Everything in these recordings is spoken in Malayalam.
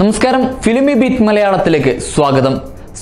നമസ്കാരം. ഫിലിമി ബീറ്റ് മലയാളത്തിലേക്ക് സ്വാഗതം.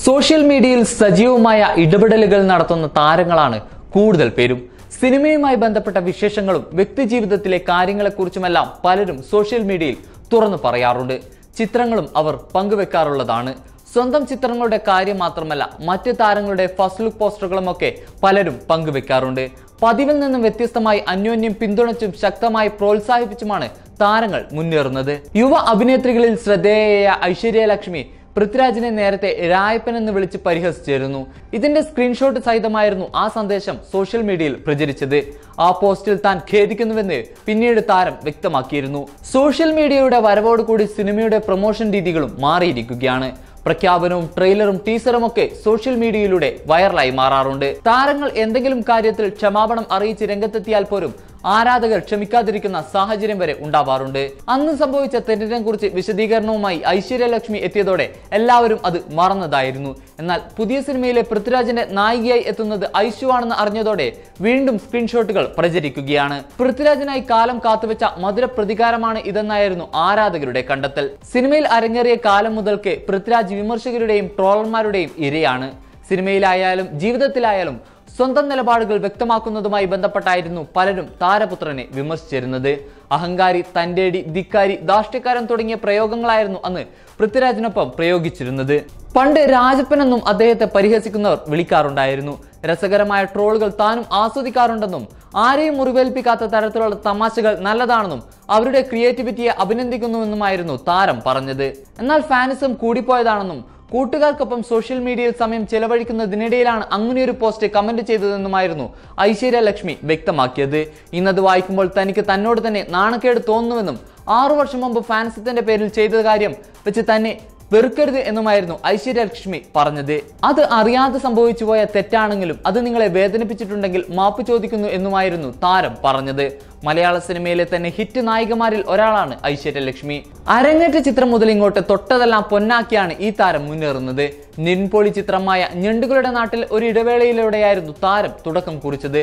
സോഷ്യൽ മീഡിയയിൽ സജീവമായ ഇടപെടലുകൾ നടത്തുന്ന താരങ്ങളാണ് കൂടുതൽ പേരും. സിനിമയുമായി ബന്ധപ്പെട്ട വിശേഷങ്ങളും വ്യക്തിജീവിതത്തിലെ കാര്യങ്ങളെക്കുറിച്ചുമെല്ലാം പലരും സോഷ്യൽ മീഡിയയിൽ തുറന്നു പറയാറുണ്ട്. ചിത്രങ്ങളും അവർ പങ്കുവെക്കാറുള്ളതാണ്. സ്വന്തം ചിത്രങ്ങളുടെ കാര്യം മാത്രമല്ല മറ്റ് താരങ്ങളുടെ ഫസ്റ്റ് ലുക്ക് പോസ്റ്ററുകളും ഒക്കെ പലരും പങ്കുവെക്കാറുണ്ട്. പതിവിൽ നിന്നും വ്യത്യസ്തമായി അന്യോന്യം പിന്തുണച്ചും ശക്തമായി പ്രോത്സാഹിപ്പിച്ചുമാണ് താരങ്ങൾ മുന്നേറുന്നത്. യുവ അഭിനേത്രികളിൽ ശ്രദ്ധേയയായ ഐശ്വര്യ ലക്ഷ്മി പൃഥ്വിരാജിനെ നേരത്തെ രായപ്പൻ എന്ന് വിളിച്ച് പരിഹസിച്ചിരുന്നു. ഇതിന്റെ സ്ക്രീൻഷോട്ട് സഹിതമായിരുന്നു ആ സന്ദേശം സോഷ്യൽ മീഡിയയിൽ പ്രചരിച്ചത്. ആ പോസ്റ്റിൽ താൻ ഖേദിക്കുന്നുവെന്ന് പിന്നീട് താരം വ്യക്തമാക്കിയിരുന്നു. സോഷ്യൽ മീഡിയയുടെ വരവോടുകൂടി സിനിമയുടെ പ്രൊമോഷൻ രീതികളും മാറിയിരിക്കുകയാണ്. പ്രഖ്യാപനവും ട്രെയിലറും ടീസറും ഒക്കെ സോഷ്യൽ മീഡിയയിലൂടെ വൈറലായി മാറാറുണ്ട്. താരങ്ങൾ എന്തെങ്കിലും കാര്യത്തിൽ ക്ഷമാപണം അറിയിച്ച് രംഗത്തെത്തിയാൽ പോലും ആരാധകർ ക്ഷമിക്കാതിരിക്കുന്ന സാഹചര്യം വരെ ഉണ്ടാവാറുണ്ട്. അന്ന് സംഭവിച്ച തെറ്റിനെ കുറിച്ച് വിശദീകരണവുമായി ഐശ്വര്യലക്ഷ്മി എത്തിയതോടെ എല്ലാവരും അത് മറന്നതായിരുന്നു. എന്നാൽ പുതിയ സിനിമയിലെ പൃഥ്വിരാജിന്റെ നായികയായി എത്തുന്നത് ഐശു ആണെന്ന് അറിഞ്ഞതോടെ വീണ്ടും സ്ക്രീൻഷോട്ടുകൾ പ്രചരിക്കുകയാണ്. പൃഥ്വിരാജിനായി കാലം കാത്തുവെച്ച മധുര പ്രതികാരമാണ് ഇതെന്നായിരുന്നു ആരാധകരുടെ കണ്ടെത്തൽ. സിനിമയിൽ അരങ്ങേറിയ കാലം മുതൽക്ക് പൃഥ്വിരാജ് വിമർശകരുടെയും ട്രോളർമാരുടെയും ഇരയാണ്. സിനിമയിലായാലും ജീവിതത്തിലായാലും സ്വന്തം നിലപാടുകൾ വ്യക്തമാക്കുന്നതുമായി ബന്ധപ്പെട്ടായിരുന്നു പലരും താരപുത്രനെ വിമർശിച്ചിരുന്നത്. അഹങ്കാരി തന്റേടി ധിക്കാരി ദാഷ്ട്യക്കാരൻ തുടങ്ങിയ പ്രയോഗങ്ങളായിരുന്നു അന്ന് പൃഥ്വിരാജിനൊപ്പം പ്രയോഗിച്ചിരുന്നത്. പണ്ട് രാജപ്പനെന്നും അദ്ദേഹത്തെ പരിഹസിക്കുന്നവർ വിളിക്കാറുണ്ടായിരുന്നു. രസകരമായ ട്രോളുകൾ താനും ആസ്വദിക്കാറുണ്ടെന്നും ആരെയും മുറിവേൽപ്പിക്കാത്ത തരത്തിലുള്ള തമാശകൾ നല്ലതാണെന്നും അവരുടെ ക്രിയേറ്റിവിറ്റിയെ അഭിനന്ദിക്കുന്നുവെന്നുമായിരുന്നു താരം പറഞ്ഞത്. എന്നാൽ ഫാനിസം കൂടിപ്പോയതാണെന്നും കൂട്ടുകാർക്കൊപ്പം സോഷ്യൽ മീഡിയയിൽ സമയം ചെലവഴിക്കുന്നതിനിടയിലാണ് അങ്ങനെയൊരു പോസ്റ്റ് കമന്റ് ചെയ്തതെന്നുമായിരുന്നു ഐശ്വര്യ ലക്ഷ്മി വ്യക്തമാക്കിയത്. ഇന്നത് വായിക്കുമ്പോൾ തനിക്ക് തന്നോട് തന്നെ നാണക്കേട് തോന്നുന്നുവെന്നും ആറു വർഷം മുമ്പ് ഫാൻസത്തിന്റെ പേരിൽ ചെയ്ത കാര്യം വെച്ച് തന്നെ വെറുക്കരുത് എന്നുമായിരുന്നു ഐശ്വര്യ ലക്ഷ്മി പറഞ്ഞത്. അത് അറിയാതെ സംഭവിച്ചു പോയ തെറ്റാണെങ്കിലും അത് നിങ്ങളെ വേദനിപ്പിച്ചിട്ടുണ്ടെങ്കിൽ മാപ്പ് ചോദിക്കുന്നു എന്നുമായിരുന്നു താരം പറഞ്ഞത്. മലയാള സിനിമയിലെ തന്നെ ഹിറ്റ് നായികമാരിൽ ഒരാളാണ് ഐശ്വര്യ ലക്ഷ്മി. അരങ്ങേറ്റ ചിത്രം മുതൽ ഇങ്ങോട്ട് തൊട്ടതെല്ലാം പൊന്നാക്കിയാണ് ഈ താരം മുന്നേറുന്നത്. നിൻപൊളി ചിത്രമായ ഞണ്ടുകളുടെ നാട്ടിൽ ഒരു ഇടവേളയിലൂടെയായിരുന്നു താരം തുടക്കം കുറിച്ചത്.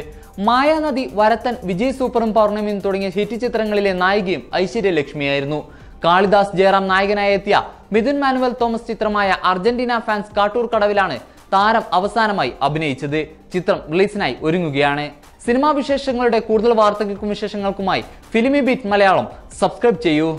മായാനദി വരത്തൻ വിജയ് സൂപ്പറും പൗർണമിയും തുടങ്ങിയ ഹിറ്റ് ചിത്രങ്ങളിലെ നായികയും ഐശ്വര്യ ലക്ഷ്മിയായിരുന്നു. കാളിദാസ് ജയറാം നായകനായി എത്തിയ മിഥുൻ മാനുവൽ തോമസ് ചിത്രമായ അർജന്റീന ഫാൻസ് കാട്ടൂർ കടവിലാണ് താരം അവസാനമായി അഭിനയിച്ചത്. ചിത്രം റിലീസിനായി ഒരുങ്ങുകയാണ്. സിനിമാ വിശേഷങ്ങളുടെ കൂടുതൽ വാർത്തകൾക്കും വിശേഷങ്ങൾക്കുമായി ഫിലിമി ബീറ്റ് മലയാളം. സബ്സ്ക്രൈബ് ചെയ്യൂ.